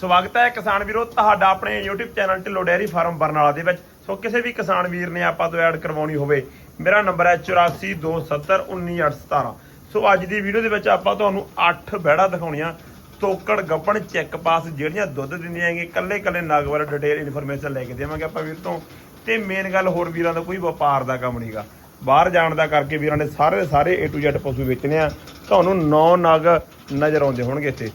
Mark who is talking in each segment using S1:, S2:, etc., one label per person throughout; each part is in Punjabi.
S1: ਸਵਾਗਤ ਹੈ ਕਿਸਾਨ ਵੀਰੋ, ਤੁਹਾਡਾ ਆਪਣੇ YouTube channel Dhillon dairy farm Barnala ਦੇ ਵਿੱਚ। ਸੋ ਕਿਸੇ ਵੀ ਕਿਸਾਨ ਵੀਰ ਨੇ ਆਪਾਂ ਤੋਂ ਐਡ ਕਰਵਾਉਣੀ ਹੋਵੇ, ਮੇਰਾ ਨੰਬਰ ਹੈ 8427191817 ਸੋ ਅੱਜ ਦੀ ਵੀਡੀਓ ਦੇ ਵਿੱਚ ਆਪਾਂ ਤੁਹਾਨੂੰ 8 ਬੈੜਾ ਦਿਖਾਉਣੀਆਂ। ਤੋਕੜ, ਗੱਪਣ, ਚੈੱਕ ਪਾਸ ਜਿਹੜੀਆਂ ਦੁੱਧ ਦਿੰਦੀਆਂ ਹੈਗੇ ਕੱਲੇ ਕੱਲੇ ਨਗ ਬਾਰੇ ਡਿਟੇਲ ਇਨਫੋਰਮੇਸ਼ਨ ਲੈ ਕੇ ਦੇਵਾਂਗੇ ਆਪਾਂ ਵੀਰ ਤੋਂ। ਤੇ ਮੇਨ ਗੱਲ ਹੋਰ ਵੀਰਾਂ ਦਾ ਕੋਈ ਵਪਾਰ ਦਾ ਕੰਮ ਨਹੀਂਗਾ ਬਾਹਰ ਜਾਣ ਦਾ ਕਰਕੇ ਵੀਰਾਂ ਨੇ ਸਾਰੇ ਦੇ ਸਾਰੇ A to Z ਪਸ਼ੂ ਵੇਚਣੇ ਆ। ਤੁਹਾਨੂੰ 9 ਨਗ ਨਜ਼ਰ ਆਉਂਦੇ ਹੋਣਗੇ ਇੱਥੇ।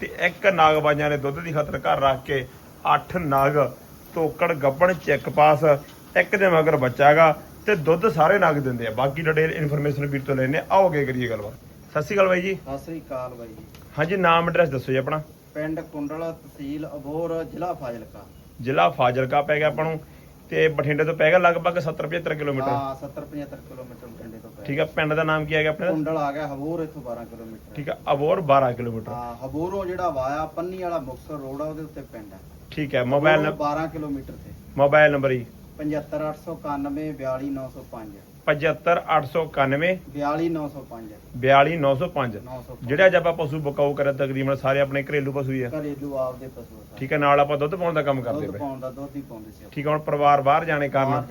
S1: ਤੇ ਇੱਕ ਨਾਗ ਬਾਈਆਂ ਨੇ ਦੁੱਧ ਦੀ ਖਾਤਰ ਘਰ ਰੱਖ ਕੇ 8 ਨਗ ਤੋਕੜ ਗੱਬਣ ਚੈੱਕ ਪਾਸ ਇੱਕ ਦੇ ਮਗਰ ਬੱਚਾ ਹੈਗਾ ਤੇ ਦੁੱਧ ਸਾਰੇ ਨਗ ਦਿੰਦੇ ਆ। ਬਾਕੀ ਡਿਟੇਲ ਇਨਫੋਰਮੇਸ਼ਨ ਵੀਰ ਤੋਂ ਲੈਣੇ ਆਓ ਅੱਗੇ ਕਰੀਏ ਗੱਲਬਾਤ। ਸਤਿ ਸ਼੍ਰੀ ਅਕਾਲ ਬਾਈ ਜੀ।
S2: ਸਤਿ ਸ੍ਰੀ ਅਕਾਲ ਬਾਈ ਜੀ।
S1: ਹਾਂਜੀ ਨਾਮ ਐਡਰੈਸ ਦੱਸੋ ਜੀ ਆਪਣਾ।
S2: ਪਿੰਡ ਕੁੰਡਲ ਤਹਿਸੀਲ ਅਬੋਰ ਜ਼ਿਲ੍ਹਾ ਫਾਜ਼ਿਲਕਾ।
S1: ਜ਼ਿਲ੍ਹਾ ਫਾਜ਼ਿਲਕਾ ਪੈ ਗਿਆ ਆਪਾਂ ਨੂੰ। ਤੇ ਬਠਿੰਡੇ ਤੋਂ ਪੈ ਗਿਆ ਲਗਭਗ 70 75 ਕਿਲੋਮੀਟਰ।
S2: ਹਾਂ 70 75 ਕਿਲੋਮੀਟਰ ਬਠਿੰਡੇ ਤੋਂ ਪੈ
S1: ਠੀਕ ਹੈ ਪਿੰਡ ਦਾ ਨਾਮ ਕੀ ਹੈਗਾ ਆਪਣੇ? ਦਾ?
S2: ਕੁੰਡਲ ਆ ਗਿਆ ਹਬੋਰ ਇੱਥੋਂ 12 ਕਿਲੋਮੀਟਰ।
S1: ਠੀਕ ਹੈ ਅਬੋਰ 12 ਕਿਲੋਮੀਟਰ।
S2: ਹਾਂ ਹਬੋਰੋਂ ਜਿਹੜਾ ਵਾਇਆ ਪੰਨੀ ਵਾਲਾ ਮੁਕਤਸਰ ਰੋਡ ਆ ਉਹਦੇ ਉੱਤੇ ਪਿੰਡ ਹੈ
S1: ਠੀਕ ਹੈ ਮੋਬਾਈਲ
S2: ਹਬੋਰੋਂ 12 ਕਿਲੋਮੀਟਰ ਤੇ।
S1: ਮੋਬਾਈਲ ਨੰਬਰ ਜੀ।
S2: 75891 42905
S1: 75891
S2: 42905
S1: 42905
S2: 905
S1: ਜਿਹੜਾ ਅੱਜ ਆਪਾਂ ਪਸ਼ੂ ਬਕਾਊ ਕਰਿਆ ਤਕਰੀਬਨ ਸਾਰੇ ਆਪਣੇ ਘਰੇਲੂ ਪਸ਼ੂ ਹੀ ਆ।
S2: ਘਰੇਲੂ ਆਪਦੇ ਪਸ਼ੂ ਆ ਸਾਰੇ।
S1: ਠੀਕ ਹੈ ਨਾਲ ਆਪਾਂ ਦੁੱਧ ਪਾਉਣ ਦਾ ਕੰਮ ਕਰਦੇ
S2: ਦੁੱਧ
S1: ਪਏ।
S2: ਪਾਉਣ ਦਾ ਦੁੱਧ ਹੀ ਪਾਉਂਦੇ ਸੀ ਆਪਾਂ।
S1: ਠੀਕ ਹੈ ਹੁਣ ਪਰਿਵਾਰ ਬਾਹਰ ਜਾਣੇ ਕਾਰਨ।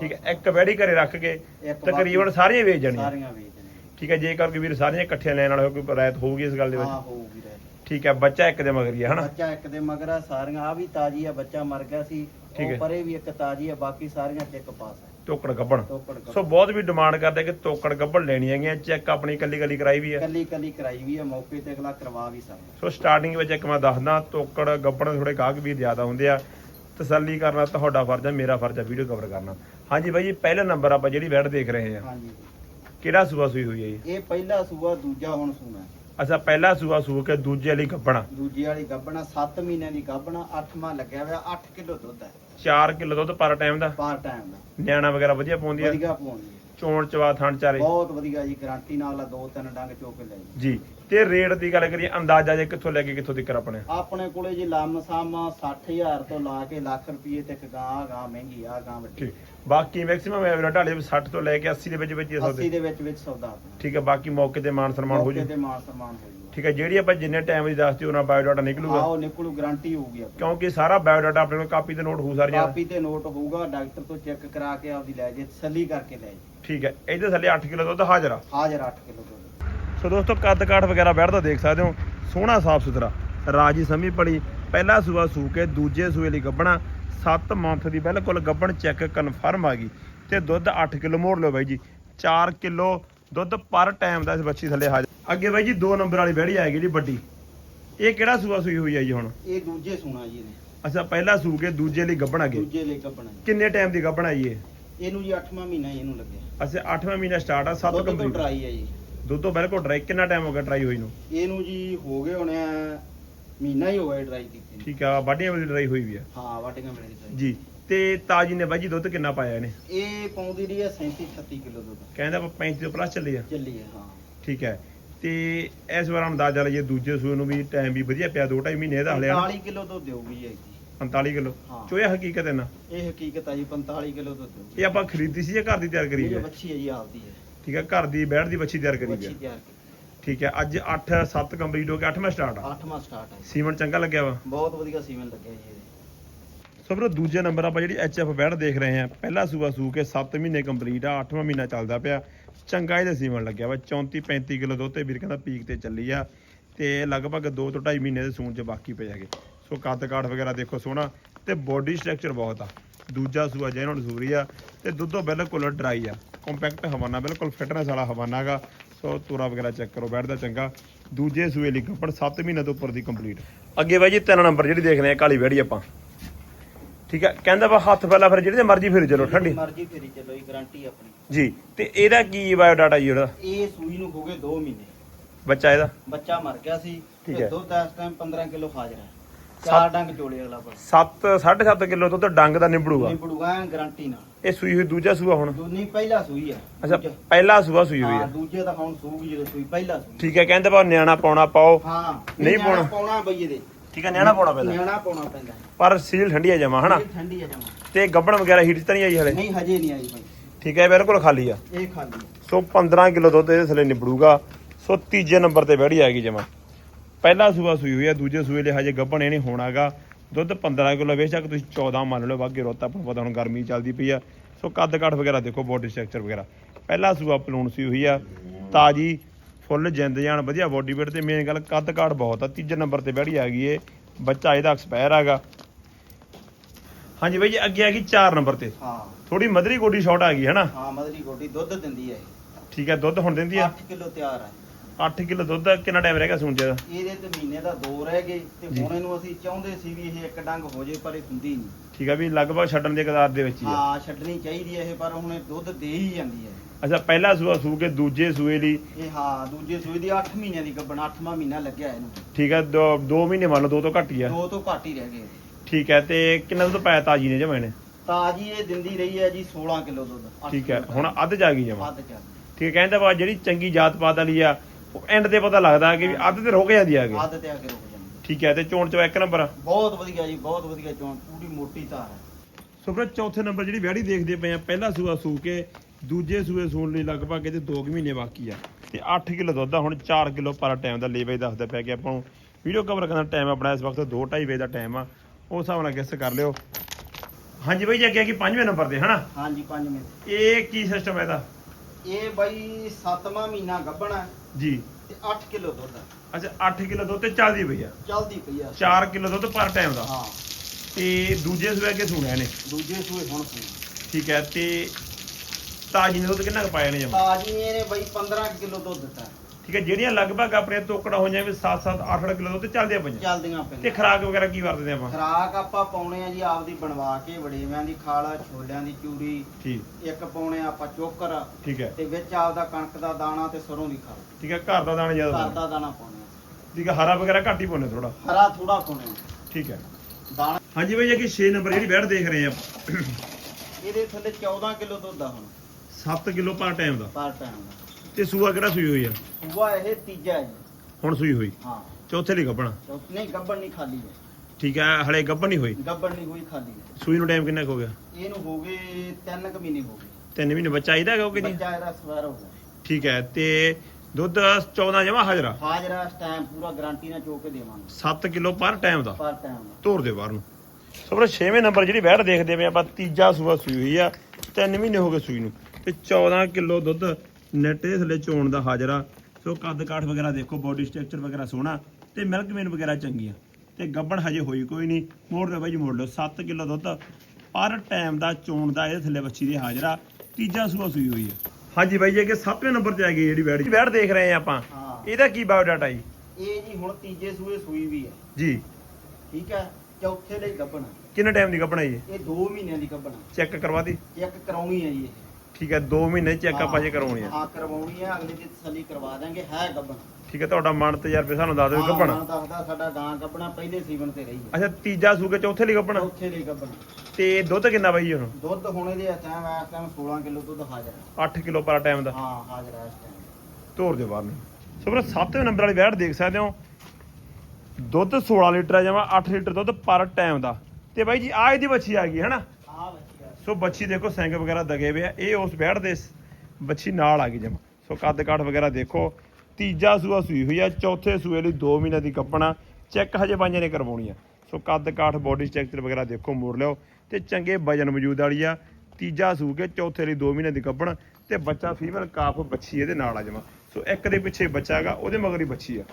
S1: ਠੀਕ ਹੈ ਇੱਕ ਵੈੜੀ ਘਰੇ ਰੱਖ ਕੇ ਤਕਰੀਬਨ ਸਾਰੀਆਂ ਵੇਚ ਜਾਣੀਆਂ।
S2: ਸਾਰੀਆਂ ਵੇਚਦੇ
S1: ਠੀਕ ਹੈ ਜੇਕਰ ਕੋਈ ਵੀਰ ਸਾਰੀਆਂ ਇਕੱਠੀਆਂ ਲੈਣ ਵਾਲਾ ਕੋਈ ਰਾਇਤ ਹੋਊਗੀ ਇਸ ਗੱਲ ਦੇ
S2: ਹਾਂ
S1: ਵਿੱਚ
S2: ਹੋਊਗੀ
S1: ਠੀਕ ਹੈ ਬੱਚਾ ਇੱਕ ਦੇ ਮਗਰ ਹੀ ਹੈ ਹਨਾ?
S2: ਬੱਚਾ ਇੱਕ ਦੇ ਮਗਰ ਆ ਸਾਰੀਆਂ ਆ ਵੀ ਤਾਜੀ ਆ ਬੱਚਾ ਮਰ ਗਿਆ ਸੀ
S1: ਠੀਕ ਹੈ।
S2: ਉਹ ਪਰੇ ਵੀ ਇੱਕ ਤਾਜੀ ਆ ਬਾਕੀ ਸਾਰੀਆਂ ਚੈੱਕ ਪਾਸ ਆ।
S1: ਟੋਕੜ ਗੱਬਣ।
S2: ਟੋਕੜ
S1: ਸੋ ਬਹੁਤ ਵੀ ਡਿਮਾਂਡ ਕਰਦੇ ਕਿ ਤੋਕੜ ਗੱਬਣ ਲੈਣੀ ਹੈਗੀਆਂ ਚੈੱਕ ਆਪਣੀ ਕੱਲੀ ਕੱਲੀ ਕਰਾਈ ਵੀ ਹੈ
S2: ਕੱਲੀ ਕੱਲੀ ਕਰਾਈ ਵੀ ਆ ਮੌਕੇ ਤੇ ਅਗਲਾ ਕਰਵਾ ਵੀ ਸਕਦਾ।
S1: ਸੋ ਸਟਾਰਟਿੰਗ ਵਿੱਚ ਇੱਕ ਮੈਂ ਦੱਸਦਾ ਤੋਕੜ ਗੱਬਣ ਥੋੜੇ ਗਾਹਕ ਵੀ ਜ਼ਿਆਦਾ ਹੁੰਦੇ ਆ। ਤਸੱਲੀ ਕਰਨਾ ਤੁਹਾਡਾ ਫਰਜ਼ ਹੈ ਮੇਰਾ ਫਰਜ਼ ਹੈ ਵੀਡੀਓ ਕਵਰ ਕਰਨਾ। ਹਾਂਜੀ ਬਾਈ ਜੀ ਪਹਿਲਾ ਨੰਬਰ ਆਪਾਂ ਜਿਹੜੀ ਵੈਡ ਦੇਖ ਰਹੇ ਹਾਂ।
S2: ਹਾਂਜੀ।
S1: ਕਿਹੜਾ ਸੂਆ ਸੂਈ ਹੋਈ ਹੈ ਜੀ?
S2: ਇਹ ਪਹਿਲਾ ਸੂਆ ਦੂਜਾ ਹੁਣ ਸੂਣਾ।
S1: ਅੱਛਾ ਪਹਿਲਾ ਸੂਆ ਸੂ ਕੇ ਦੂਜੇ ਵਾਲੀ ਗੱਬਣਾ
S2: ਦੂਜੀ ਵਾਲੀ ਗੱਬਣਾ 7 ਮਹੀਨਿਆਂ ਦੀ ਗੱਬਣਾ 8 ਮਾਹ ਲੱਗਿਆ ਹੋਇਆ 8 ਕਿਲੋ ਦੁੱਧ ਹੈ।
S1: 4 ਕਿਲੋ ਦੁੱਧ ਪਰ ਟਾਈਮ ਦਾ।
S2: ਪਾਰ ਟਾਈਮ ਦਾ।
S1: ਨਿਆਣਾ ਵਗੈਰਾ ਵਧੀਆ ਪਾਉਂਦੀ ਆ
S2: ਵਧੀਆ ਪਾਉਂਦੀ ਹੈ।
S1: ਚੋਣ ਚਵਾ ਥਣ ਚਾਰੇ।
S2: ਬਹੁਤ ਵਧੀਆ ਜੀ ਗਾਰੰਟੀ ਨਾਲ ਆ ਦੋ ਤਿੰਨ ਡੰਗ ਚੋਕ ਕੇ ਲੈ ਜੀ।
S1: ਜੀ ਤੇ ਰੇਟ ਦੀ ਗੱਲ ਕਰੀਏ ਅੰਦਾਜ਼ਾ ਜੇ ਕਿੱਥੋਂ ਲੈ ਕੇ ਕਿੱਥੋਂ ਤੱਕ ਆਪਣੇ?
S2: ਆਪਣੇ ਕੋਲੇ ਜੀ ਲੰਮ ਸਮ 60000 ਤੋਂ ਲਾ ਕੇ ਲੱਖ ਰੁਪਏ ਤੱਕ ਗਾਂ ਗਾਂ ਮਹਿੰਗੀ ਆ ਗਾਂ ਵੱਡੀ।
S1: ਠੀਕ। ਬਾਕੀ ਮੈਕਸਿਮਮ ਐਵਰੇਜ ਢਾਲੇ 60 ਤੋਂ ਲੈ ਕੇ 80 ਦੇ ਵਿੱਚ ਵਿੱਚ ਹੀ
S2: 80
S1: ਸਕਦੇ
S2: ਦੇ ਵਿੱਚ ਵਿੱਚ ਸੌਦਾ ਆਪਣਾ।
S1: ਠੀਕ ਹੈ ਬਾਕੀ ਮੌਕੇ ਤੇ ਮਾਨ ਸਨਮਾਨ ਹੋ
S2: ਮੌਕੇ
S1: ਜੂ।
S2: ਤੇ ਮਾਨ ਸਨਮਾਨ ਹੋ ਜੂਗਾ
S1: ਠੀਕ ਹੈ ਜਿਹੜੀ ਆਪਾਂ ਜਿੰਨੇ ਟਾਈਮ ਦੀ ਦੱਸਤੀ ਉਹਨਾਂ ਬਾਇਓਡਾਟਾ ਨਿਕਲੂਗਾ।
S2: ਆਓ ਨਿਕਲੂ ਗਾਰੰਟੀ ਹੋਊਗੀ ਆਪਣੀ।
S1: ਕਿਉਂਕਿ ਸਾਰਾ ਬਾਇਓਡਾਟਾ ਆਪਣੇ ਕੋਲ ਕਾਪੀ ਤੇ ਨੋਟ ਹੋ ਸਾਰੀਆਂ।
S2: ਕਾਪੀ ਤੇ ਨੋਟ ਹੋਊਗਾ ਡਾਕਟਰ ਤੋਂ ਚੈੱਕ ਕਰਾ ਕੇ ਆਪਦੀ ਲੈ ਜੇ ਤਸੱਲੀ ਕਰਕੇ ਲੈ ਜੇ।
S1: ਠੀਕ ਹੈ ਇਹਦੇ ਥੱਲੇ 8 ਕਿਲੋ ਦੁੱਧ ਹਾਜ਼ਰ ਆ।
S2: ਹਾਜ਼ਰ 8 ਕਿਲੋ ਦੁੱਧ।
S1: ਸੋ ਦੋਸਤੋ ਕੱਦ ਕਾਠ ਵਗੈਰਾ ਬੈਠਦਾ ਦੇਖ ਸਕਦੇ ਹੋ। ਸੋਹਣਾ ਸਾਫ਼ ਸੁਥਰਾ। ਰਾਜੀ ਸਮੀ ਪੜੀ। ਪਹਿਲਾ ਸੂਆ ਸੂ ਕੇ ਦੂਜੇ ਸੂਏ ਲਈ ਗੱਬਣਾ। 7 ਮੰਥ ਦੀ ਬਿਲਕੁਲ ਗੱਬਣ ਚੈੱਕ ਕਨਫਰਮ ਆ ਗਈ। ਤੇ ਦੁੱਧ 8 ਕਿਲੋ ਮੋੜ ਲਓ ਬਾਈ ਜੀ। 4 ਕਿਲੋ ਦੁੱਧ ਪਰ ਟਾਈਮ ਦਾ ਇਸ ਬੱਚੀ ਥੱਲੇ ਹਾਜ਼ਰ। ਅੱਗੇ ਬਾਈ ਜੀ 2 ਨੰਬਰ ਵਾਲੀ ਬੈੜੀ ਆਏਗੀ ਜਿਹੜੀ ਵੱਡੀ। ਇਹ ਕਿਹੜਾ ਸੂਆ ਸੂਈ ਹੋਈ ਹੈ ਜੀ ਹੁਣ?
S2: ਇਹ ਦੂਜੇ ਸੂਣਾ ਜੀ ਨੇ
S1: ਅੱਛਾ ਪਹਿਲਾ ਸੂ ਕੇ ਦੂਜੇ ਲਈ ਗੱਬਣ ਅੱਗੇ
S2: ਦੂਜੇ ਲਈ ਕੱਪਣਾ
S1: ਕਿੰਨੇ ਟਾਈਮ ਦੀ ਗੱਬਣ ਆਈ ਇਹ?
S2: ਇਹਨੂੰ ਜੀ 8ਵਾਂ ਮਹੀਨਾ ਇਹਨੂੰ ਲੱਗਿਆ।
S1: ਅੱਛਾ 8ਵਾਂ ਮਹੀਨਾ ਸਟਾਰਟ ਆ 7
S2: ਦੁੱਧ ਤੋਂ
S1: ਕੰਪਲੀਟ
S2: ਡਰਾਈ ਹੈ ਜੀ।
S1: ਦੁੱਧ ਤੋਂ ਬਿਲਕੁਲ ਡਰਾਈ ਕਿੰਨਾ ਟਾਈਮ ਹੋ ਗਿਆ ਡਰਾਈ ਹੋਈ ਨੂੰ?
S2: ਇਹਨੂੰ ਜੀ ਹੋ ਗਏ ਹੋਣੇ ਆ ਮਹੀਨਾ ਹੀ ਹੋ ਗਿਆ ਡਰਾਈ ਕੀਤੇ ਨੂੰ।
S1: ਠੀਕ ਆ ਬਾਡੀਆਂ ਵਾਲੀ ਡਰਾਈ ਹੋਈ ਵੀ ਆ।
S2: ਹਾਂ ਦੀ dry।
S1: ਜੀ। ਤੇ ਤਾਜੀ ਨੇ ਬਾਈ ਜੀ ਦੁੱਧ ਕਿੰਨਾ ਪਾਇਆ ਇਹਨੇ?
S2: ਇਹ ਪਾਉਂਦੀ ਰਹੀ ਹੈ 37 38 ਕਿਲੋ ਦੁੱਧ।
S1: ਕਹਿੰਦਾ ਆਪਾਂ 35 ਤੋਂ ਪਲੱਸ ਚੱਲੇ ਆ।
S2: ਚੱਲੀ ਹੈ ਹਾਂ।
S1: ਠੀਕ ਹੈ। ਤੇ ਇਸ ਵਾਰ ਅੰਦਾਜ਼ਾ ਲਈਏ ਦੂਜੇ ਸੂਏ ਨੂੰ ਵੀ ਟਾਈਮ ਵੀ ਵਧੀਆ ਪਿਆ ਦੋ ਢਾਈ ਮਹੀਨੇ ਦਾ ਹਲਿਆ
S2: 45 ਕਿਲੋ ਦੁੱਧ ਦੇਊਗੀ ਜੀ।
S1: 45 ਕਿਲੋ।
S2: ਹਾਂ।
S1: ਚੋਇਆ ਹਕੀਕਤ ਇਹਨਾਂ
S2: ਇਹ ਹਕੀਕਤ ਆ ਜੀ 45 ਕਿਲੋ ਦੁੱਧ ਦੇਊਗੀ।
S1: ਇਹ ਆਪਾਂ ਖਰੀਦੀ ਸੀ ਜਾਂ ਘਰ ਦੀ ਤਿਆਰ ਕਰੀ
S2: ਇਹ
S1: ਹੈ?
S2: ਬੱਚੀ ਹੈ ਜੀ ਆਪਦੀ ਹੈ।
S1: ਠੀਕ ਹੈ ਘਰ ਦੀ ਬੈੜ ਦੀ ਬੱਚੀ ਤਿਆਰ ਕਰੀ
S2: ਬੱਚੀ
S1: ਹੈ
S2: ਤਿਆਰ ਕੀਤੀ।
S1: ਠੀਕ ਹੈ ਅੱਜ 8 7 ਕੰਪਲੀਟ ਹੋ ਕੇ 8ਵਾਂ ਸਟਾਰਟ ਆ।
S2: ਅੱਠਵਾਂ ਸਟਾਰਟ ਹੈ
S1: ਸੀਮਨ ਚੰਗਾ ਲੱਗਿਆ ਵਾ?
S2: ਬਹੁਤ ਵਧੀਆ ਸੀਮਨ ਲੱਗਿਆ ਜੀ ਇਹਦੇ
S1: ਸੋ ਵੀਰੋ ਦੂਜੇ ਨੰਬਰ ਆਪਾਂ ਜਿਹੜੀ ਐਚਐਫ ਬੈੜ ਦੇਖ ਰਹੇ ਹਾਂ, ਪਹਿਲਾ ਸੂਆ ਸੂ ਕੇ 7 ਮਹੀਨੇ ਕੰਪਲੀਟ ਆ 8ਵਾਂ ਮਹੀਨਾ ਚੱਲਦਾ ਪਿਆ। ਚੰਗਾ ਇਹਦੇ ਸੀਮਨ ਲੱਗਿਆ ਵਾ 34 35 ਕਿਲੋ ਦੁੱਧ ਤੇ ਵੀਰ ਕਹਿੰਦਾ ਪੀਕ ਤੇ ਚੱਲੀ ਆ। ਤੇ ਲਗਭਗ 2 ਤੋਂ 2.5 ਮਹੀਨੇ ਦੇ ਸੂਣ ਚ ਬਾਕੀ ਪਏ ਹੈਗੇ। ਸੋ ਕੱਦ ਕਾਠ ਵਗੈਰਾ ਦੇਖੋ ਸੋਹਣਾ ਤੇ ਬੋਡੀ ਸਟਰਕਚਰ ਬਹੁਤ ਆ। ਦੂਜਾ ਸੂਆ ਜਿਹਨਾਂ ਨੂੰ ਸੂਰੀ ਆ, ਤੇ ਦੁੱਧੋਂ ਬਿਲਕੁਲ ਡਰਾਈ ਆ। ਕੰਪੈਕਟ ਹਵਾਨਾ, ਬਿਲਕੁਲ ਫਿਟਨੈਸ ਵਾਲਾ ਹਵਾਨਾ ਗਾ। ਸੋ ਤੋਰਾ ਵਗੈਰਾ ਚੈੱਕ ਕਰੋ, ਬੈਠਦਾ ਚੰਗਾ। ਦੂਜੇ ਸੂਏ ਲਈ ਕੱਪੜ 7 ਮਹੀਨੇ ਤੋਂ ਉੱਪਰ ਦੀ ਕੰਪਲੀਟ ਅੱਗੇ ਬਾਈ ਜੀ, ਤਿੰਨ ਨੰਬਰ ਜਿਹੜੀ ਦੇਖਦੇ ਆ ਕਾਲੀ ਬੈੜੀ ਆਪਾਂ। ਠੀਕ ਹੈ ਕਹਿੰਦਾ ਵਾ ਹੱਥ ਪਹਿਲਾਂ ਫਿਰ ਜਿਹੜੇ ਮਰਜ਼ੀ ਫਿਰ ਚਲੋ ਠੰਡੀ।
S2: ਮਰਜ਼ੀ ਫੇਰੀ ਚੱਲੋ ਜੀ ਗਾਰੰਟੀ ਆਪਣੀ।
S1: ਜੀ ਤੇ ਇਹਦਾ ਕੀ ਬਾਇਓ ਡਾਟਾ ਜੀ ਉਹਦਾ?
S2: ਇਹ ਸੂਈ ਨੂੰ ਹੋ ਗਏ 2 ਮਹੀਨੇ।
S1: ਬੱਚਾ ਇਹਦਾ?
S2: ਬੱਚਾ ਮਰ ਗਿਆ ਸੀ
S1: ਠੀਕ
S2: ਤੇ
S1: ਹੈ।
S2: ਦੁੱਧ ਇਸ ਟਾਈਮ 15 ਕਿਲੋ ਹਾਜ਼ਰ ਹੈ ਚਾਰ ਡੰਗ ਚੋਲੇ ਅਗਲਾ ਬਸ।
S1: 7 7.5 ਕਿਲੋ ਤੋਂ ਤਾਂ ਡੰਗ ਦਾ ਨਿਬੜੂਗਾ?
S2: ਨਿਬੜੂਗਾ ਗਾਰੰਟੀ ਨਾਲ।
S1: ਇਹ ਸੂਈ ਹੋਈ ਦੂਜਾ ਸੂਆ ਹੁਣ?
S2: ਦੂਨੀ ਪਹਿਲਾ ਸੂਈ ਹੈ
S1: ਅੱਛਾ
S2: ਦੂਜਾ-
S1: ਪਹਿਲਾ ਸੂਆ ਸੂਈ ਹੋਈ
S2: ਹਾਂ
S1: ਹੈ
S2: ਦੂਜੇ ਤਾਂ ਹੁਣ ਸੂਗੀ ਜਦੋਂ ਸੂਈ ਪਹਿਲਾ ਸੂਈ।
S1: ਠੀਕ ਹੈ ਕਹਿੰਦੇ ਬਾ ਨਿਆਣਾ ਪਾਉਣਾ ਪਾਓ।
S2: ਹਾਂ
S1: ਨਹੀਂ ਪਾਉਣਾ।
S2: ਪਾਉਣਾ ਬਈ ਇਹਦੇ।
S1: ਠੀਕ ਹੈ ਨਿਆਣਾ ਪਾਉਣਾ ਪੈਂਦਾ।
S2: ਨਿਆਣਾ ਪਾਉਣਾ ਪੈਂਦਾ
S1: ਪਰ ਸੀਲ ਠੰਡੀ ਆ ਜਮਾ ਹਨਾ?
S2: ਇਹ ਠੰਡੀ ਹੈ ਜਮਾ।
S1: ਤੇ ਗੱਬਣ ਵਗੈਰਾ ਹੀਟ ਤਾਂ ਨਹੀਂ ਆਈ ਹਲੇ?
S2: ਨਹੀਂ ਹਜੇ ਨਹੀਂ ਆਈ ਬਈ
S1: ਠੀਕ ਹੈ ਬਿਲਕੁਲ ਖਾਲੀ ਆ।
S2: ਇਹ ਖਾਲੀ ਹੈ।
S1: ਸੋ 15 ਕਿਲੋ ਦੁੱਧ ਇਹਦੇ ਥੱਲੇ ਨਿਬੜੂਗਾ। ਸੋ ਤੀਜੇ ਨੰਬਰ ਤੇ ਬੈੜੀ ਆ ਗਈ ਜਮਾ। ਪਹਿਲਾ ਸੂਆ ਸੂਈ ਹੋਈ ਆ ਦੂਜੇ ਸੂਏ ਲਈ ਹਜੇ ਗੱਭਣ ਇਹਨੇ ਹੋਣਾਗਾ। ਦੁੱਧ 15 ਕਿਲੋ ਬੇਸ਼ੱਕ ਤੁਸੀਂ 14 ਮੰਨ ਲਓ ਬਾਕੀ ਰੋਤਾ ਆਪਾਂ ਨੂੰ ਪਤਾ ਹੁਣ ਗਰਮੀ ਚੱਲਦੀ ਪਈ ਆ। ਸੋ ਕੱਦ ਕਾਠ ਵਗੈਰਾ ਦੇਖੋ ਬੋਡੀ ਸਟਰਕਚਰ ਵਗੈਰਾ। ਪਹਿਲਾ ਸੂਆ ਪਲੂਣ ਸੂਈ ਹੋਈ ਆ ਤਾਜੀ ਫੁੱਲ ਜਿੰਦ ਜਾਨ ਵਧੀਆ ਬੋਡੀ ਵੇਟ ਤੇ ਮੇਨ ਗੱਲ ਕੱਦ ਕਾਠ ਬਹੁਤ ਆ ਤੀਜੇ ਨੰਬਰ ਤੇ ਬੈੜੀ ਆ ਗਈ ਏ ਬੱਚਾ ਇਹਦਾ ਐਕਸਪਾਇਰ ਹੈਗਾ। ਹਾਂਜੀ ਬਾਈ ਜੀ ਅੱਗੇ ਆ ਗਈ 4 ਨੰਬਰ ਤੇ।
S2: ਹਾਂ।
S1: ਥੋੜੀ ਮਧਰੀ ਗੋਡੀ ਸ਼ਾਰਟ ਆ ਗਈ ਹੈ ਨਾ
S2: ਹਾਂ ਮਦਰੀ ਗੋਡੀ ਦੁੱਧ ਦਿੰਦੀ ਹੈ
S1: ਠੀਕ ਹੈ ਦੁੱਧ ਹੁਣ ਦਿੰਦੀ ਆ?
S2: 8 ਕਿਲੋ ਤਿਆਰ ਹੈ
S1: 8 ਕਿਲੋ ਦੁੱਧ ਕਿੰਨਾ ਟਾਈਮ ਰਹਿ ਗਿਆ ਸੂਣ ਦਾ?
S2: ਇਹਦੇ ਤੇ ਮਹੀਨੇ ਦਾ ਦੋ ਰਹਿ ਗਏ ਤੇ
S1: ਜੀ।
S2: ਹੁਣ ਇਹਨੂੰ ਅਸੀਂ ਚਾਹੁੰਦੇ ਸੀ ਵੀ ਇਹ ਇੱਕ ਡੰਗ ਹੋ ਜੇ ਪਰ ਇਹ ਹੁੰਦੀ ਨਹੀਂ।
S1: ਠੀਕ ਆ ਵੀ ਲਗਭਗ ਛੱਡਣ ਦੇ ਕਦਾਰ ਦੇ ਵਿੱਚ ਹੀ ਆ।
S2: ਹਾਂ ਛੱਡਣੀ ਚਾਹੀਦੀ ਹੈ ਇਹ ਪਰ ਹੁਣ ਇਹ ਦੁੱਧ ਦੇ ਹੀ ਜਾਂਦੀ ਹੈ
S1: ਅੱਛਾ ਪਹਿਲਾ ਸੂਆ ਸੂ ਕੇ ਦੂਜੇ ਸੂਏ ਲਈ।
S2: ਇਹ ਹਾਂ ਦੂਜੇ ਸੂਈ ਦੀ 8 ਮਹੀਨਿਆਂ ਦੀ ਗੱਬਣ 8ਵਾਂ ਮਹੀਨਾ ਲੱਗਿਆ ਇਹਨੂੰ।
S1: ਠੀਕ ਹੈ 2 ਮਹੀਨੇ ਮੰਨ ਲਓ ਦੋ ਤੋਂ ਘੱਟ ਹੀ ਆ।
S2: ਦੋ ਤੋਂ ਘੱਟ ਹੀ ਰਹਿ ਗਏ।
S1: ਠੀਕ ਹੈ ਤੇ ਕਿੰਨਾ ਦੁੱਧ ਪਾਇਆ ਤਾਜੀ ਨੇ ਜਮਾ ਨੇ
S2: ਤਾਜੀ ਇਹ ਦਿੰਦੀ ਰਹੀ ਹੈ ਜੀ 16 ਕਿਲੋ ਦੁੱਧ ਅੱਠ
S1: ਠੀਕ ਹੈ
S2: ਕਿਲੋ
S1: ਹੁਣ ਅੱਧ ਜਾ ਗਈ ਜਮਾ।
S2: ਵੱਧ ਚੱਲ
S1: ਠੀਕ ਹੈ ਕਹਿੰਦਾ ਬਾ ਜਿਹੜੀ ਚੰਗੀ ਜਾਤ ਪਾਤ ਵਾਲੀ ਆ ਐਂਡ ਤੇ ਪਤਾ ਲੱਗਦਾ ਕਿ ਵੀ ਅੱਧ ਤੇ ਰੁਕ ਜਾਂਦੀ ਆ
S2: ਅੱਧ ਤੇ ਆ ਕੇ ਰੁਕ ਜਾਂਦੀ
S1: ਠੀਕ ਹੈ ਤੇ ਚੋਣ ਚ ਇੱਕ ਨੰਬਰ ਆ।
S2: ਬਹੁਤ ਵਧੀਆ ਜੀ ਬਹੁਤ ਵਧੀਆ ਚੋਣ ਪੂਰੀ ਮੋਟੀ ਧਾਰ ਹੈ।
S1: ਸੋ ਫਿਰ ਚੌਥੇ ਨੰਬਰ ਜਿਹੜੀ ਵਿਆੜੀ ਦੇਖਦੇ ਪਏ ਆ ਪਹਿਲਾ ਸੂਆ ਸੂ ਕੇ ਦੂਜੇ ਸੂਏ ਸੂਣ ਲਈ ਲਗਭਗ ਇਹਦੇ 2 ਮਹੀਨੇ ਬਾਕੀ ਆ। ਤੇ 8 ਕਿਲੋ ਦੁੱਧ ਆ ਹੁਣ 4 ਕਿਲੋ ਪਰ ਟਾਈਮ ਦਾ ਲੇਵੇ ਦੱਸਦਾ ਪਿਆ ਕਿ ਆਪਾਂ ਨੂੰ ਵੀਡੀਓ ਕਵਰ ਕਰਨ ਦਾ ਟਾਈਮ ਆਪਣਾ ਇਸ ਵਕਤ 2:30 ਵਜੇ ਦਾ ਟਾਈਮ ਆ। ਉਸ ਹਿਸਾਬ ਨਾਲ ਗੈਸ ਕਰ ਲਿਓ। ਹਾਂਜੀ ਬਾਈ ਜੀ ਅੱਗੇ ਆ ਕਿ ਪੰਜਵੇਂ ਨੰਬਰ ਤੇ ਹਨਾ?
S2: ਹਾਂਜੀ ਪੰਜ ਮਿੰਟ
S1: ਇਹ ਕੀ ਸਿਸਟਮ ਹੈ ਇਹਦਾ?
S2: ਇਹ ਬਾਈ 7ਵਾਂ ਮਹੀਨਾ ਗੱਭਣਾ
S1: ਜੀ।
S2: ਤੇ 8 ਕਿਲੋ ਦੁੱਧ ਹੈ
S1: ਅੱਛਾ 8 ਕਿਲੋ ਦੁੱਧ ਤੇ ਚੱਲਦੀ ਪਈ ਆ।
S2: ਚਲਦੀ ਪਈ ਆ।
S1: 4 ਕਿਲੋ ਦੁੱਧ ਪਰ ਟਾਈਮ ਦਾ।
S2: ਹਾਂ।
S1: ਤੇ ਦੂਜੇ ਸੂਏ ਅੱਗੇ ਸੂਣਾ ਇਹਨੇ?
S2: ਦੂਜੇ ਸੂਏ ਹੁਣ ਸੂਏ
S1: ਠੀਕ ਹੈ ਤੇ ਤਾਜੀ ਨੇ ਦੁੱਧ ਕਿੰਨਾ ਕੁ ਪਾਇਆ ਨੇ ਜਮਾ?
S2: ਤਾਜੀ ਨੇ ਇਹਨੇ ਬਾਈ 15 ਕਿਲੋ ਦੁੱਧ ਦਿੱਤਾ।
S1: ਠੀਕ ਹੈ ਜਿਹੜੀਆਂ ਲਗਭਗ ਆਪਣੇ ਤੋਕੜਾ ਹੋ ਜਾਵੇ 7-7 8-8 ਕਿਲੋ ਦੁੱਧ ਚੱਲਦੀਆਂ ਪਈਆਂ।
S2: ਚੱਲਦੀਆਂ
S1: ਤੇ
S2: ਪਈਆਂ
S1: ਖਰਾਕ ਵਗੈਰਾ ਕੀ ਵਰਤਦੇ ਆਪਾਂ?
S2: ਖਰਾਕ ਆਪਾਂ ਪਾਉਣੇ ਆ ਜੀ ਆਪਦੀ ਬਣਵਾ ਕੇ ਵੜੇਵਿਆਂ ਦੀ ਖਾਲਾ ਛੋਲਿਆਂ ਦੀ ਚੂਰੀ।
S1: ਠੀਕ।
S2: ਇੱਕ ਪਾਉਣੇ ਆ ਆਪਾਂ ਚੋਕਰ।
S1: ਠੀਕ ਹੈ।
S2: ਤੇ ਵਿੱਚ ਆਪਦਾ ਕਣਕ ਦਾ ਦਾਣਾ ਤੇ ਸਰੋਂ ਦੀ ਖਾਲ।
S1: ਠੀਕ ਹੈ ਘਰ ਦਾ ਦਾਣਾ ਜ਼ਿਆਦਾ
S2: ਘਰ
S1: ਪਾਉਣਾ।
S2: ਦਾ ਦਾਣਾ ਪਾਉਣੇ। ਆ
S1: ਠੀਕ ਹੈ ਹਰਾ ਵਗੈਰਾ ਘੱਟ ਹੀ ਪਾਉਣੇ ਥੋੜਾ
S2: ਹਰਾ ਥੋੜਾ ਪਾਉਣੇ ਆ।
S1: ਠੀਕ ਹੈ।
S2: ਦਾਣਾ
S1: ਹਾਂਜੀ ਬਾਈ ਅੱਗੇ 6 ਨੰਬਰ ਜਿਹੜੀ ਬੈਠ ਦੇਖ ਰਹੇ ਆਪਾਂ।
S2: ਇਹਦੇ ਥੱਲੇ 14 ਕਿਲੋ ਦੁੱਧ ਆ ਹੁਣ।
S1: 7 ਕਿਲੋ ਪਰ ਟਾਈਮ ਦਾ।
S2: ਪਰ ਟਾਈਮ ਦਾ।
S1: ਤੇ ਸੂਆ ਕਿਹੜਾ ਸੂਈ ਹੋਈ ਆ?
S2: ਸੂਆ ਇਹ ਤੀਜਾ ਹੈ ਜੀ।
S1: ਹੁਣ ਸੂਈ ਹੋਈ।
S2: ਹਾਂ।
S1: ਚੌਥੇ ਲਈ ਗੱਬਣਾ
S2: ਚੌਥ- ਨਹੀਂ ਗੱਬਣ ਨਹੀਂ ਖਾਲੀ ਹੈ।
S1: ਠੀਕ ਹੈ ਹਲੇ ਗੱਬਣ ਨਹੀਂ ਹੋਈ?
S2: ਗੱਬਣ ਨਹੀਂ ਹੋਈ ਖਾਲੀ ਹੈ।
S1: ਸੂਈ ਨੂੰ ਟਾਈਮ ਕਿੰਨਾ ਕੁ ਹੋ ਗਿਆ?
S2: ਇਹਨੂੰ ਹੋ ਗਏ 3 ਕੁ ਮਹੀਨੇ ਹੋ ਗਏ।
S1: ਤਿੰਨ ਮਹੀਨੇ ਬੱਚਾ ਆਈਦਾ ਹੈਗਾ ਉਹ ਕਿ ਨਹੀਂ?
S2: ਬੱਚਾ ਇਹਦਾ ਸਵਾਰ ਹੋ ਗਿਆ।
S1: ਠੀਕ ਹੈ ਤੇ ਦੁੱਧ 14 ਜਮਾ ਹਾਜ਼ਰਾ?
S2: ਹਾਜ਼ਰਾ ਇਸ ਟਾਈਮ ਪੂਰਾ ਗਾਰੰਟੀ ਨਾਲ ਚੋ ਕੇ ਦੇਵਾਂਗੇ।
S1: 7 ਕਿਲੋ ਪਰ ਟਾਈਮ ਦਾ?
S2: ਪਰ ਟਾਈਮ ਦਾ।
S1: ਤੋਰ ਦੇ ਬਾਹਰ ਨੂੰ। ਸੋ ਵੀਰੋ 6ਵੇਂ ਨੰਬਰ ਜਿਹੜੀ ਵਹਿੜ ਦੇਖਦੇ ਪਏ ਆਪਾਂ ਤੀਜਾ ਸੂਆ ਸੂਈ ਹੋਈ ਆ 3 ਮਹੀਨੇ ਹੋ ਗਏ ਸੂਈ ਨੂੰ। ਤੇ 14 ਕਿਲੋ ਦੁੱਧ ਨੈਟ ਦੇ ਥੱਲੇ ਚੋਣ ਦਾ ਹਾਜ਼ਰਾ। ਸੋ ਕੱਦ ਕਾਠ ਵਗੈਰਾ ਦੇਖੋ ਬੋਡੀ ਸਟਰਕਚਰ ਵਗੈਰਾ ਸੋਹਣਾ ਤੇ ਮਿਲਕ ਮੇਨ ਵਗੈਰਾ ਚੰਗੀ ਆ ਤੇ ਗੱਬਣ ਹਜੇ ਹੋਈ ਕੋਈ ਨਹੀਂ। ਮੋੜ ਦੇ ਬਾਈ ਜੀ ਮੋੜ ਲਓ। 7 ਕਿਲੋ ਦੁੱਧ ਪਰ ਟਾਈਮ ਦਾ ਚੋਣ ਦਾ ਇਹਦੇ ਥੱਲੇ ਬੱਚੀ ਦੀ ਹਾਜ਼ਰਾ। ਤੀਜਾ ਸੂਆ ਸੂਈ ਹੋਈ ਆ। ਹਾਂਜੀ ਬਾਈ ਜੀ ਅੱਗੇ 7ਵੇਂ ਨੰਬਰ ਤੇ ਆ ਗਈ ਜਿਹੜੀ ਵਹਿੜ ਵਹਿੜ ਦੇਖ ਰਹੇ ਆ ਆਪਾਂ।
S2: ਹਾਂ।
S1: ਇਹਦਾ ਕੀ ਬਾਇਓਡਾਟਾ ਜੀ?
S2: ਇਹ ਜੀ ਹੁਣ ਤੀਜੇ ਸੂਏ ਸੂਈ ਵੀ ਹੈ
S1: ਜੀ।
S2: ਠੀਕ ਹੈ ਚੌਥੇ ਲਈ ਗੱਬਣਾ
S1: ਕਿੰਨੇ ਟਾਈਮ ਦੀ ਗੱਬਣ ਹੈ ਜੀ?
S2: ਇਹ 2 ਮਹੀਨਿਆਂ ਦੀ ਗੱਬਣਾ
S1: ਚੈੱਕ ਕਰਵਾ ਦੀ।
S2: ਚੈੱਕ ਕਰਾਉਣੀ ਹੈ ਜੀ ਇਹ।
S1: ਠੀਕ ਹੈ 2 ਮਹੀਨੇ ਚੈੱਕ ਆਪਾਂ ਜੇ ਕਰਾਉਣੀ ਆ
S2: ਹਾਂ ਕਰਵਾਉਣੀ ਹੈ ਅਗਲੇ ਦੀ ਤਸੱਲੀ ਕਰਵਾ ਦਾਂਗੇ ਹੈ ਗੱਬਣਾ।
S1: ਠੀਕ ਹੈ ਤੁਹਾਡਾ ਮਨ ਤਜਰਬੇ ਸਾਨੂੰ ਦੱਸ ਦਿਓ
S2: ਹਾਂ,
S1: ਗੱਬਣਾ।
S2: ਹਾਂ, ਦੱਸਦਾ ਸਾਡਾ ਗਾਂ ਗੱਬਣਾ ਪਹਿਲੇ ਸੀਵਨ ਤੇ ਰਹੀ ਹੈ।
S1: ਅੱਛਾ ਤੀਜਾ ਸੂਕੇ ਚੌਥੇ ਲਈ ਗੱਬਣਾ?
S2: ਚੌਥੇ ਲਈ ਗੱਬਣਾ।
S1: ਤੇ ਦੁੱਧ ਕਿੰਨਾ ਬਾਈ ਹੁਣ?
S2: ਦੁੱਧ ਹੁਣ ਇਹਦੇ ਟਾਈਮ ਇਸ ਟਾਈਮ 16 ਕਿਲੋ ਦੁੱਧ ਹਾਜ਼ਰ ਹੈ।
S1: 8 ਕਿਲੋ ਪਰ ਟਾਈਮ ਦਾ।
S2: ਹਾਂ ਹਾਜ਼ਰ ਹੈ ਇਸ ਟਾਈਮ
S1: ਧੋਰ ਦੇ ਬਾਹਰ ਨੂੰ। ਸੋ ਵੀਰੋ 7ਵੇਂ ਨੰਬਰ ਵਾਲੀ ਵੈਟ ਦੇਖ ਸਕਦੇ ਹੋ। ਦੁੱਧ 16 ਲੀਟਰ ਆ ਜਾਵਾ 8 ਲੀਟਰ ਦੁੱਧ ਪਰ ਟਾਈਮ ਦਾ। ਤੇ ਬਾਈ ਜੀ ਆ ਇਹਦੀ ਬੱਚੀ ਆ ਗਈ ਹੈ ਨਾ?
S2: ਆ ਬੱਚੀ ਹੈ
S1: ਸੋ ਬੱਚੀ ਦੇਖੋ ਸਿੰਗ ਵਗੈਰਾ ਦਗੇ ਹੋਏ ਆ ਇਹ ਉਸ ਬੈੜ ਦੇ ਬੱਚੀ ਨਾਲ ਆ ਗਈ ਜਮ। ਸੋ ਕੱਦ ਕਾਠ ਵਗੈਰਾ ਦੇਖੋ ਤੀਜਾ ਸੂਆ ਸੂਈ ਹੋਈ ਆ ਚੌਥੇ ਸੂਏ ਲਈ 2 ਮਹੀਨੇ ਦੀ ਕੱਪਣਾ ਚੈੱਕ ਹਜੇ ਪੰਜਾਂ ਨੇ ਕਰਵਾਉਣੀ ਆ। ਸੋ ਕੱਦ ਕਾਠ ਬੋਡੀ ਸਟਰਕਚਰ ਵਗੈਰਾ ਦੇਖੋ ਮੋੜ ਲਿਓ ਤੇ ਚੰਗੇ ਵਜਨ ਮੌਜੂਦ ਵਾਲੀ ਆ। ਤੀਜਾ ਸੂ ਕੇ ਚੌਥੇ ਲਈ 2 ਮਹੀਨੇ ਦੀ ਕੱਪਣ ਤੇ ਬੱਚਾ ਫੀਮੇਲ ਕਾਫ ਬੱਚੀ ਇਹਦੇ ਨਾਲ ਆ ਜਮਾ। ਸੋ ਇੱਕ ਦੇ ਪਿੱਛੇ ਬੱਚਾ ਹੈਗਾ ਉਹਦੇ ਮਗਰ ਹੀ ਬੱਚੀ ਆ।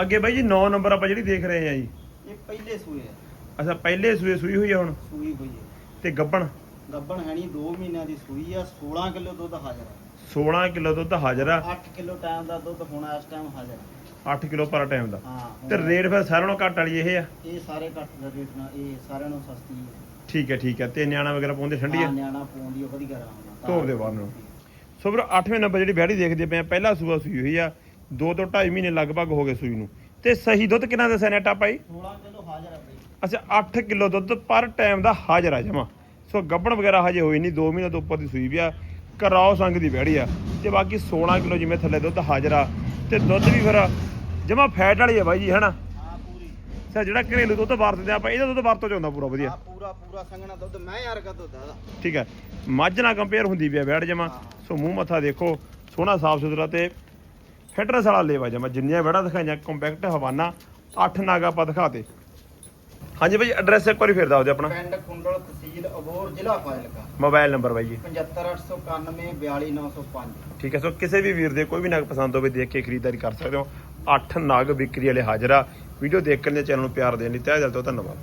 S1: ਅੱਗੇ ਬਾਈ ਜੀ 9 ਨੰਬਰ ਆਪਾਂ ਜਿਹੜੀ ਦੇਖ ਰਹੇ ਆ ਜੀ।
S2: ਇਹ ਪਹਿਲੇ ਸੂਏ ਹੈ
S1: ਅੱਛਾ ਪਹਿਲੇ ਸੂਏ ਸੂਈ ਹੋਈ ਆ ਹੁਣ?
S2: ਸੂਈ ਹੋਈ ਹੈ
S1: ਤੇ ਗੱਬਣ
S2: ਗੱਬਣ ਹੈ ਨਹੀਂ 2 ਮਹੀਨਿਆਂ ਦੀ ਸੂਈ ਆ 16 ਕਿਲੋ ਦੁੱਧ ਹਾਜ਼ਰ ਹੈ
S1: 16 ਕਿਲੋ ਦੁੱਧ ਹਾਜ਼ਰ ਆ।
S2: 8 ਕਿਲੋ ਟਾਈਮ ਦਾ ਦੁੱਧ ਹੁਣ ਇਸ ਟਾਈਮ ਹਾਜ਼ਰ ਹੈ
S1: 8 ਕਿਲੋ ਪਰ ਟਾਈਮ ਦਾ।
S2: ਹਾਂ ਹੁਣ
S1: ਤੇ ਰੇਟ ਫਿਰ ਸਾਰਿਆਂ ਨਾਲੋਂ ਘੱਟ ਵਾਲੀ ਇਹ ਆ।
S2: ਇਹ ਸਾਰੇ ਘੱਟ ਦਾ ਰੇਟ ਨਾਲ ਇਹ ਸਾਰਿਆਂ ਨੂੰ ਸਸਤੀ ਹੈ
S1: ਠੀਕ ਹੈ ਠੀਕ ਹੈ ਤੇ ਨਿਆਣਾ ਵਗੈਰਾ ਪਾਉਂਦੇ ਠੰਡੀ
S2: ਹਾਂ,
S1: ਆ
S2: ਨਿਆਣਾ ਪਾਉਂਦੀ ਉਹ ਵਧੀਆ ਆਰਾਮ
S1: ਧੋਬ ਦੇ ਬਾਹਰ ਨੂੰ। ਸੋ ਵੀਰੋ 8ਵੇਂ ਨੰਬਰ ਜਿਹੜੀ ਬੈੜੀ ਦੇਖਦੇ ਪਏ ਆ ਪਹਿਲਾ ਸੂਆ ਸੂਈ ਹੋਈ ਆ। 2 ਤੋਂ 2.5 ਮਹੀਨੇ ਲਗਭਗ ਹੋ ਗਏ ਸੂਈ ਨੂੰ। ਤੇ ਸਹੀ ਦੁੱਧ ਕਿੰਨਾ ਦੱਸਿਆ ਨੇਟਾ ਭਾਈ?
S2: 16 ਕਿਲੋ ਹਾਜ਼ਰ ਹੈ ਬਈ।
S1: ਅੱਛਾ 8 ਕਿਲੋ ਦੁੱਧ ਪਰ ਟਾਈਮ ਦਾ ਹਾਜ਼ਰ ਆ ਜਮਾ। ਸੋ ਗੱਬਣ ਵਗੈਰਾ ਹਜੇ ਹੋਈ ਨਹੀਂ 2 ਮਹੀਨੇ ਤੋਂ ਉੱਪਰ ਦੀ ਸੂਈ ਵੀ ਆ। ਕਰਾਓ ਸੰਗ ਦੀ ਬੈੜੀ ਆ। ਤੇ ਬਾਕੀ 16 ਕਿਲੋ ਜਿਵੇਂ ਥੱਲੇ ਦੁੱਧ ਹਾਜ਼ਰ ਆ। ਤੇ ਦੁੱਧ ਵੀ ਫਿਰ ਜਮਾ ਫੈਟ ਵਾਲੀ ਆ ਬਾਈ ਜੀ ਹਨਾ?
S2: ਹਾਂ ਪੂਰੀ।
S1: ਸਾ ਜਿਹੜਾ ਘਰੇਲੂ ਦੁੱਧ ਵਰਤਦੇ ਆ ਆਪਾਂ ਇਹਦਾ ਦੁੱਧ ਵਰਤੋਂ ਚ ਆਉਂਦਾ ਪੂਰਾ ਵਧੀਆ।
S2: ਪੂਰਾ ਪੂਰਾ ਸੰਘਣਾ ਦੁੱਧ ਮੈਂ ਯਾਰ ਕਾ ਦੁੱਧ ਆਦਾ
S1: ਠੀਕ ਹੈ ਮੱਝ ਨਾਲ ਕੰਪੇਅਰ ਹੁੰਦੀ ਪਿਆ ਬੈੜ ਜਮਾ। ਸੋ ਮੂੰਹ ਮੱਥਾ ਦੇਖੋ ਸੋਹਣਾ ਸਾਫ਼ ਸੁਥਰਾ ਤੇ ਫਿਟਨੈਸ ਵਾਲਾ ਲੇਵਾ ਜਮਾ। ਜਿੰਨੀਆਂ ਬੈੜਾਂ ਦਿਖਾਈਆਂ ਕੰਪੈਕਟ ਹਵਾਨਾ 8 ਨਾਗ ਆਪਾਂ ਦਿਖਾਤੇ। ਹਾਂਜੀ ਬਾਈ ਐਡਰੈਸ ਇੱਕ ਵਾਰੀ ਫੇਰ ਦੱਸ ਦਿਓ ਆਪਣਾ।
S2: ਪਿੰਡ ਖੁੰਡਲ ਤਹਿਸੀਲ ਅਬੋਰ ਜ਼ਿਲ੍ਹਾ ਫਾਜ਼ਿਲਕਾ।
S1: ਮੋਬਾਈਲ ਨੰਬਰ ਬਾਈ ਜੀ।
S2: 75891 42905
S1: ਠੀਕ ਹੈ ਸੋ ਕਿਸੇ ਵੀ ਵੀਰ ਦੇ ਕੋਈ ਵੀ ਨਗ ਪਸੰਦ ਹੋਵੇ ਦੇਖ ਕੇ ਖਰੀਦਦਾਰੀ ਕਰ ਸਕਦੇ ਹੋ। 8 ਨਗ ਵਿਕਰੀ ਵਾਲੇ ਹਾਜ਼ਰ ਆ। ਵੀਡੀਓ ਦੇਖ ਕੇ ਚੈਨਲ ਨੂੰ ਪਿਆਰ ਦੇਣ ਲਈ ਤਹਿ ਦਿਲ ਤੋਂ ਧੰਨਵਾਦ।